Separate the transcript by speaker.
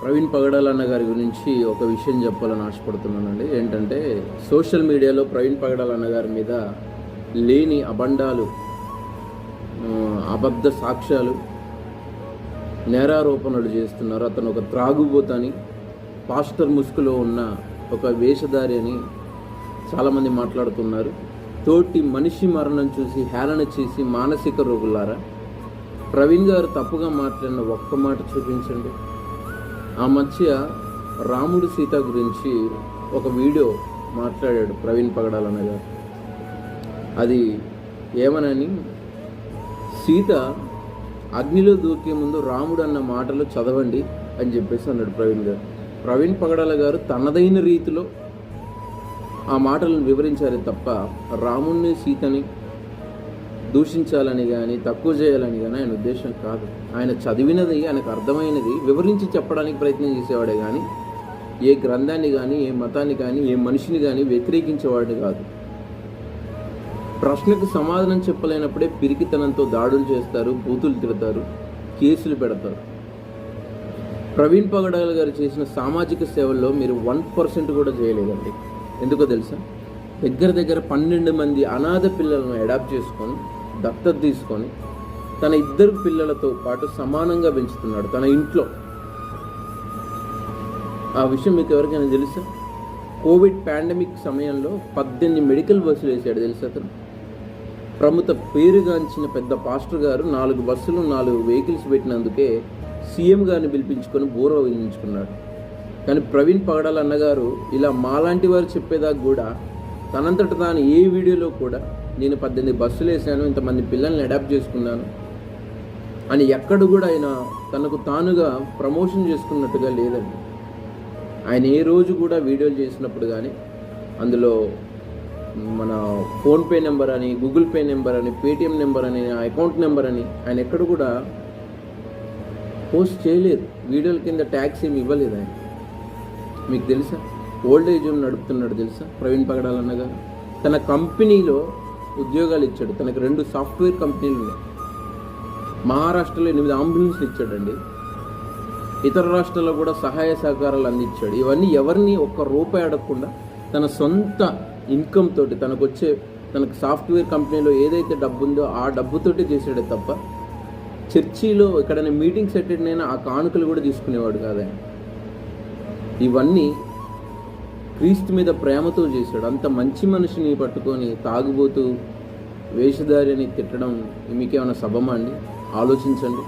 Speaker 1: ప్రవీణ్ పగడాలన్న గారి గురించి ఒక విషయం చెప్పాలని ఆశపడుతున్నానండి. ఏంటంటే సోషల్ మీడియాలో ప్రవీణ్ పగడాలన్న గారి మీద లేని అబండాలు అబద్ధ సాక్ష్యాలు నేరారోపణలు చేస్తున్నారు. అతను ఒక త్రాగుబోతని పాస్టర్ ముసుగులో ఉన్న ఒక వేషధారి అని చాలామంది మాట్లాడుతున్నారు. తోటి మనిషి మరణం చూసి హేళన చేసి మానసిక రోగులారా? ప్రవీణ్ గారు తప్పుగా మాట్లాడిన ఒక్క మాట చూపించండి. ఆ మధ్య రాముడు సీత గురించి ఒక వీడియో మాట్లాడాడు ప్రవీణ్ పగడాలన్న గారు. అది ఏమనని సీత అగ్నిలో దూకే ముందు రాముడు అన్న మాటలు చదవండి అని చెప్పేసి అన్నాడు ప్రవీణ్ గారు. ప్రవీణ్ పగడాల గారు తనదైన రీతిలో ఆ మాటలను వివరించారే తప్ప రాముణ్ణి సీతని దూషించాలని కానీ తక్కువ చేయాలని కానీ ఆయన ఉద్దేశం కాదు. ఆయన చదివినది ఆయనకు అర్థమైనది వివరించి చెప్పడానికి ప్రయత్నం చేసేవాడే కానీ ఏ గ్రంథాన్ని కానీ ఏ మతాన్ని కానీ ఏ మనిషిని కానీ వ్యతిరేకించేవాడు కాదు. ప్రశ్నకు సమాధానం చెప్పలేనప్పుడే పిరికితనంతో దాడులు చేస్తారు బూతులు తిడతారు కేసులు పెడతారు. ప్రవీణ్ పగడాల గారు చేసిన సామాజిక సేవల్లో మీరు వన్ పర్సెంట్ కూడా చేయలేదండి. ఎందుకో తెలుసా? దగ్గర దగ్గర పన్నెండు మంది అనాథ పిల్లలను అడాప్ట్ చేసుకొని దత్తత తీసుకొని తన ఇద్దరు పిల్లలతో పాటు సమానంగా పెంచుతున్నాడు తన ఇంట్లో. ఆ విషయం మీకు ఎవరికైనా తెలుసా? కోవిడ్ పాండమిక్ సమయంలో పద్దెనిమిది మెడికల్ బస్సులు వేసాడు తెలుసా అతను? ప్రముఖ పేరుగాంచిన పెద్ద పాస్టర్ గారు నాలుగు బస్సులు నాలుగు వెహికల్స్ పెట్టినందుకే సీఎం గారిని పిలిపించుకొని బూర వదిలించుకున్నాడు. కానీ ప్రవీణ్ పగడాల అన్నగారు ఇలా మాలాంటి వారు చెప్పేదాకా కూడా తనంతట తాను ఏ వీడియోలో కూడా నేను పద్దెనిమిది బస్సులు వేసాను ఇంతమంది పిల్లల్ని అడాప్ట్ చేసుకున్నాను అని ఎక్కడ కూడా ఆయన తనకు తానుగా ప్రమోషన్ చేసుకున్నట్టుగా లేదండి. ఆయన ఏ రోజు కూడా వీడియోలు చేసినప్పుడు కానీ అందులో మన ఫోన్పే నెంబర్ అని గూగుల్ పే నెంబర్ అని పేటిఎం నెంబర్ అని అకౌంట్ నెంబర్ అని ఆయన ఎక్కడ కూడా పోస్ట్ చేయలేదు. వీడియోల కింద ట్యాక్స్ ఏమి ఇవ్వలేదు ఆయన. మీకు తెలుసా? ఓల్డ్ ఏజ్ హోమ్ నడుపుతున్నాడు తెలుసా? ప్రవీణ్ పగడాలన్న గారు. తన కంపెనీలో ఉద్యోగాలు ఇచ్చాడు. తనకు రెండు సాఫ్ట్వేర్ కంపెనీలు ఉన్నాయి. మహారాష్ట్రలో ఎనిమిది అంబులెన్స్లు ఇచ్చాడండి. ఇతర రాష్ట్రాల్లో కూడా సహాయ సహకారాలు అందించాడు. ఇవన్నీ ఎవరిని ఒక్క రూపాయి అడగకుండా తన సొంత ఇన్కమ్ తోటి తనకు వచ్చే తనకు సాఫ్ట్వేర్ కంపెనీలో ఏదైతే డబ్బు ఉందో ఆ డబ్బుతోటి చేసాడే తప్ప చర్చిలో ఎక్కడైనా మీటింగ్స్ అటెండ్ అయినా ఆ కానుకలు కూడా తీసుకునేవాడు కాదని ఇవన్నీ క్రీస్తు మీద ప్రేమతో చేశాడు. అంత మంచి మనిషిని పట్టుకొని తాగుబోతూ వేషధారిని తిట్టడం మీకేమైనా సభమా అండి? ఆలోచించండి.